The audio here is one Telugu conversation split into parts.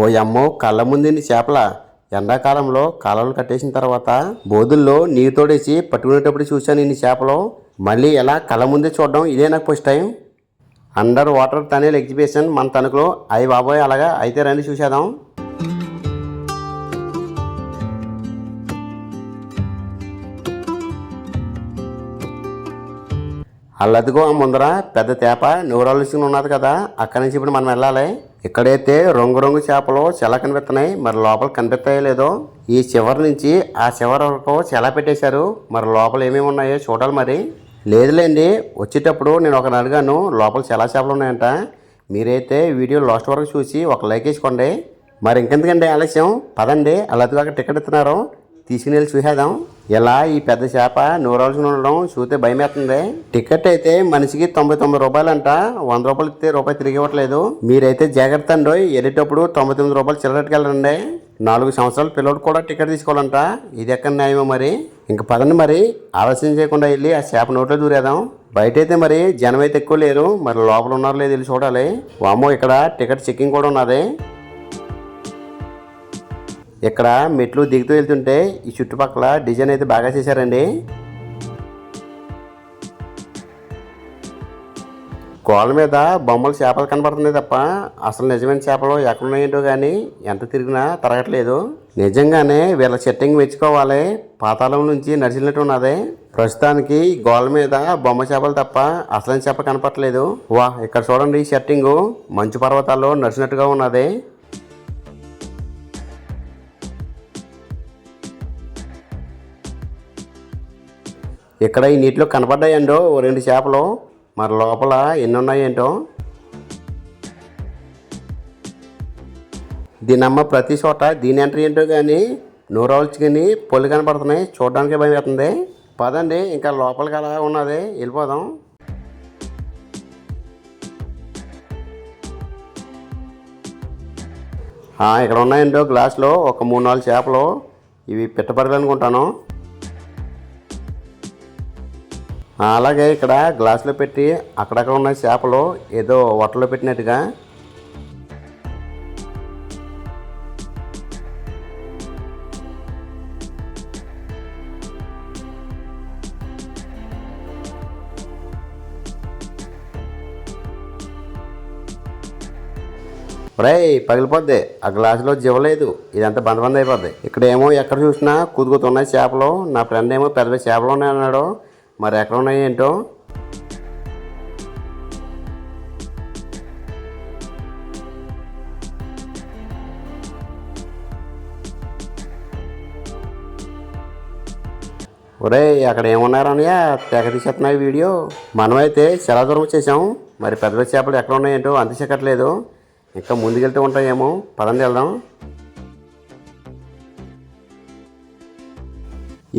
ఓ అమ్మో కళ్ళ ముందుని చేపల. ఎండాకాలంలో కాలవలు కట్టేసిన తర్వాత బోధుల్లో నీరు తోడేసి పట్టుకునేటప్పుడు చూశాను ఇన్ని చేపలు. మళ్ళీ ఎలా కళ్ళ ముందే చూడడం ఇదే నాకు first time underwater tunnel exhibition మన తణుకులో. అయ్యి బాబోయ్ అలాగా? అయితే రండి చూసేద్దాం. అల్లదిగో ముందర పెద్ద తేప నూరాలు ఉన్నది కదా. అక్కడి నుంచి ఇప్పుడు మనం వెళ్ళాలి. ఇక్కడైతే రంగురంగు చేపలు చాలా కనిపిస్తున్నాయి. మరి లోపల కనిపిస్తాయో లేదో ఈ చివరి నుంచి ఆ చివరి వరకు చాలా పెట్టేశారు. మరి లోపల ఏమేమి ఉన్నాయో చూడాలి మరి. లేదులేండి వచ్చేటప్పుడు నేను ఒకరిని అడిగాను లోపల చాలా చేపలు ఉన్నాయంట. మీరైతే వీడియో లాస్ట్ వరకు చూసి ఒక లైక్ వేసుకోండి. మరి ఇంకెందుకండి ఆలస్యం? పదండి అల్లదిగా టికెట్ ఇస్తున్నారు. తీసుకుని వెళ్ళి చూసేద్దాం. ఇలా ఈ పెద్ద చేప నూరాల్సిన ఉండడం చూస్తే భయమేస్తుంది టికెట్ అయితే మనిషికి తొంభై తొమ్మిది రూపాయలంట. వంద రూపాయలు ఇస్తే రూపాయి తిరిగి ఇవ్వట్లేదు. మీరైతే జాగ్రత్త అండి వెళ్ళేటప్పుడు తొంభై తొమ్మిది రూపాయలు చిల్లరెట్టుకెళ్ళండి నాలుగు సంవత్సరాల పిల్లడు కూడా టికెట్ తీసుకోవాలంట. ఇది ఎక్కడ న్యాయమో మరి? ఇంక పదండి మరి. ఆలస్యం చేయకుండా వెళ్ళి ఆ చేప నోట్లో దూరేద్దాం. బయట అయితే మరి జనం అయితే ఎక్కువ లేరు. మరి లోపల ఉన్నారో లేదు వెళ్ళి చూడాలి. వామో ఇక్కడ టికెట్ చెక్కింగ్ కూడా ఉన్నది. ఇక్కడ మెట్లు దిగుతూ వెళ్తుంటే ఈ చుట్టుపక్కల డిజైన్ అయితే బాగా చేశారండి. గోడల మీద బొమ్మలు చేపలు కనబడుతున్నాయి తప్ప అసలు నిజమైన చేపలు ఎక్కడున్నాయేంటో కానీ ఎంత తిరిగినా తరగట్లేదు. నిజంగానే వీళ్ళ సెట్టింగ్ మెచ్చుకోవాలి. పాతాళం నుంచి నడిచినట్టు ఉన్నది. ప్రస్తుతానికి గోడల మీద బొమ్మ చేపలు తప్ప అసలైన చేప కనపట్లేదు వా ఇక్కడ చూడండి ఈ సెట్టింగు. మంచు పర్వతాల్లో నడిచినట్టుగా ఉన్నది. ఇక్కడ ఈ నీటిలో కనపడ్డాయండో ఓ రెండు చేపలు. మరి లోపల ఎన్ని ఉన్నాయేంటో దీనమ్మ అమ్మ ప్రతి చోట దీని ఎంట్రీ ఏంటో కానీ నూరవల్చి కానీ పొల్లి కనపడుతున్నాయి. చూడడానికి భయం వేస్తుంది. పదండి ఇంకా లోపలికి అలా ఉన్నది? వెళ్ళిపోదాం. ఇక్కడ ఉన్నాయండో గ్లాసులో ఒక మూడు నాలుగు చేపలు. ఇవి పిట్టపడలు అలాగే ఇక్కడ గ్లాసులో పెట్టి అక్కడక్కడ ఉన్న చేపలు ఏదో వట్టలో పెట్టినట్టుగా. రేయ్ పగిలిపోద్ది. ఆ గ్లాసులో జీవలేదు ఇదంతా బంద బంద్ అయిపోద్ది ఇక్కడేమో ఎక్కడ చూసినా కుదుకుతున్నాయి చేపలు. నా ఫ్రెండ్ ఏమో పెద్ద పెద్ద చేపలు ఉన్నాయి అన్నాడు మరి ఎక్కడ ఉన్నాయి ఏంటో? ఒరే అక్కడ ఏమున్నారనయ్య తెగ తీసేస్తున్నాయి వీడియో. మనమైతే చాలా దూరం వచ్చేసాం. మరి పెద్ద పెద్ద చేపలు ఎక్కడ ఉన్నాయంటో అంత చెక్కట్లేదు. ఇంకా ముందుకెళ్తూ ఉంటాయేమో. పదండి వెళ్దాం.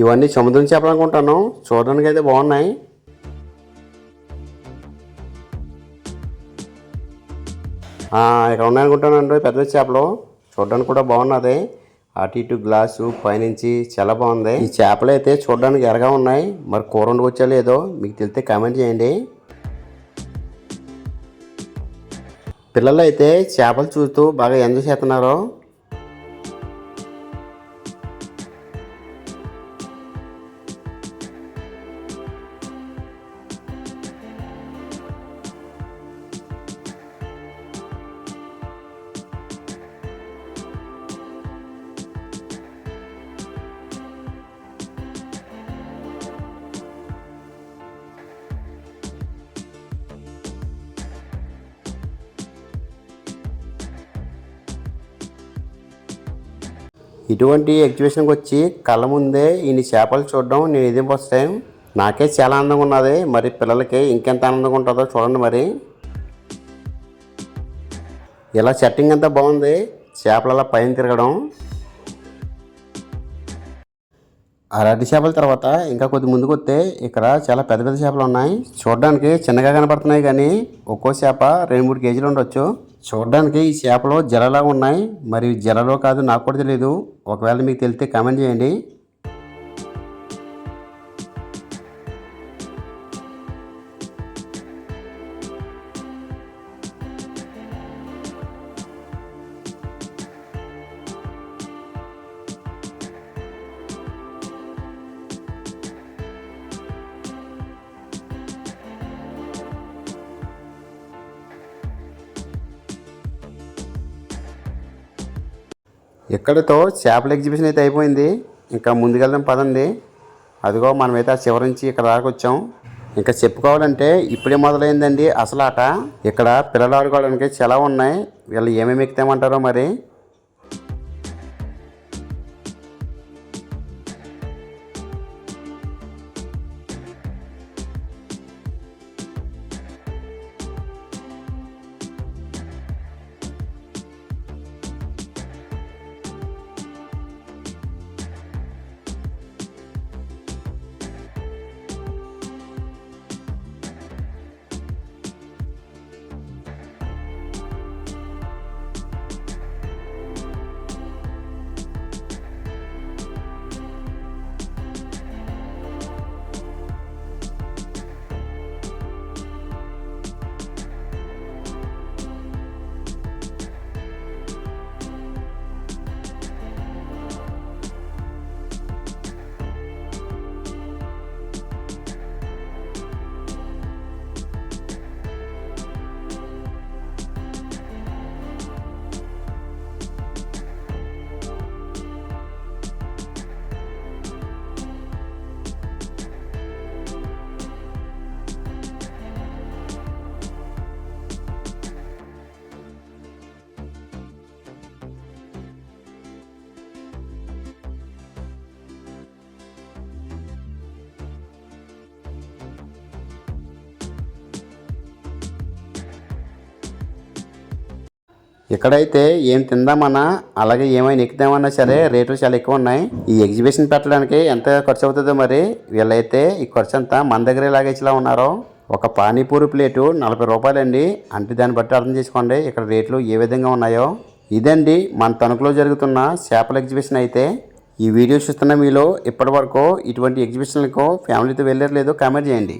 ఇవన్నీ సముద్రం చేపలు అనుకుంటాను చూడడానికి అయితే బాగున్నాయి ఇక్కడ ఉన్నాయనుకుంటానండి పెద్ద చేపలు. చూడడానికి కూడా బాగున్నది. అటు ఇటు గ్లాసు పైనుంచి చాలా బాగుంది. ఈ చేపలు అయితే చూడడానికి ఎరగా ఉన్నాయి. మరి కూర వండుకొచ్చా లేదో మీకు తెలిస్తే కామెంట్ చేయండి. పిల్లలు అయితే చేపలు చూస్తూ బాగా ఎంజాయ్ చేస్తున్నారు. ఇటువంటి ఎగ్జిబిషన్కి వచ్చి కళ్ళ ముందే ఇన్ని చేపలు చూడడం నేను ఇదే ఫస్ట్ టైం నాకే చాలా ఆనందంగా ఉన్నది. మరి పిల్లలకి ఇంకెంత ఆనందంగా ఉంటుందో చూడండి మరి. ఇలా సెట్టింగ్ అంతా బాగుంది. చేపలు అలా పైన తిరగడం. అరటి చేపల తర్వాత ఇంకా కొద్ది ముందుకు వస్తే ఇక్కడ చాలా పెద్ద పెద్ద చేపలు ఉన్నాయి. చూడడానికి చిన్నగా కనపడుతున్నాయి కానీ ఒక్కో చేప రెండు మూడు కేజీలు ఉండొచ్చు. చూడడానికి ఈ చేపలు జలలా ఉన్నాయి. మరి జలలో కాదు నాకు కూడా తెలియదు ఒకవేళ మీకు తెలిస్తే కామెంట్ చేయండి. ఇక్కడితో చేపల ఎగ్జిబిషన్ అయితే అయిపోయింది. ఇంకా ముందుకెళ్దాం పదండి. అదిగో మనమైతే ఆ చివరి నుంచి ఇక్కడ దాకా వచ్చాం. ఇంకా చెప్పుకోవాలంటే ఇప్పుడే మొదలైందండి అసలు ఆట ఇక్కడ పిల్లలు ఆడుకోవడానికి చాలా ఉన్నాయి. వీళ్ళు ఏమేమి ఎక్కుతామంటారో మరి. ఇక్కడైతే ఏం తిందామన్నా అలాగే ఏమైనా ఎక్కుదామన్నా సరే రేట్లు చాలా ఎక్కువ ఉన్నాయి ఈ ఎగ్జిబిషన్ పెట్టడానికి ఎంత ఖర్చు అవుతుందో మరి వీళ్ళైతే ఈ ఖర్చు అంతా మన దగ్గరే లాగేసేలా ఉన్నారో. ఒక పానీపూరి ప్లేటు నలభై రూపాయలండి. అంటే దాన్ని బట్టి అర్థం చేసుకోండి ఇక్కడ రేట్లు ఏ విధంగా ఉన్నాయో. ఇదండి మన తణుకులో జరుగుతున్న చేపల ఎగ్జిబిషన్ అయితే. ఈ వీడియో చూస్తున్న మీలో ఇప్పటి వరకు ఇటువంటి ఎగ్జిబిషన్లకు ఫ్యామిలీతో వెళ్ళారు లేదో కామెంట్ చేయండి.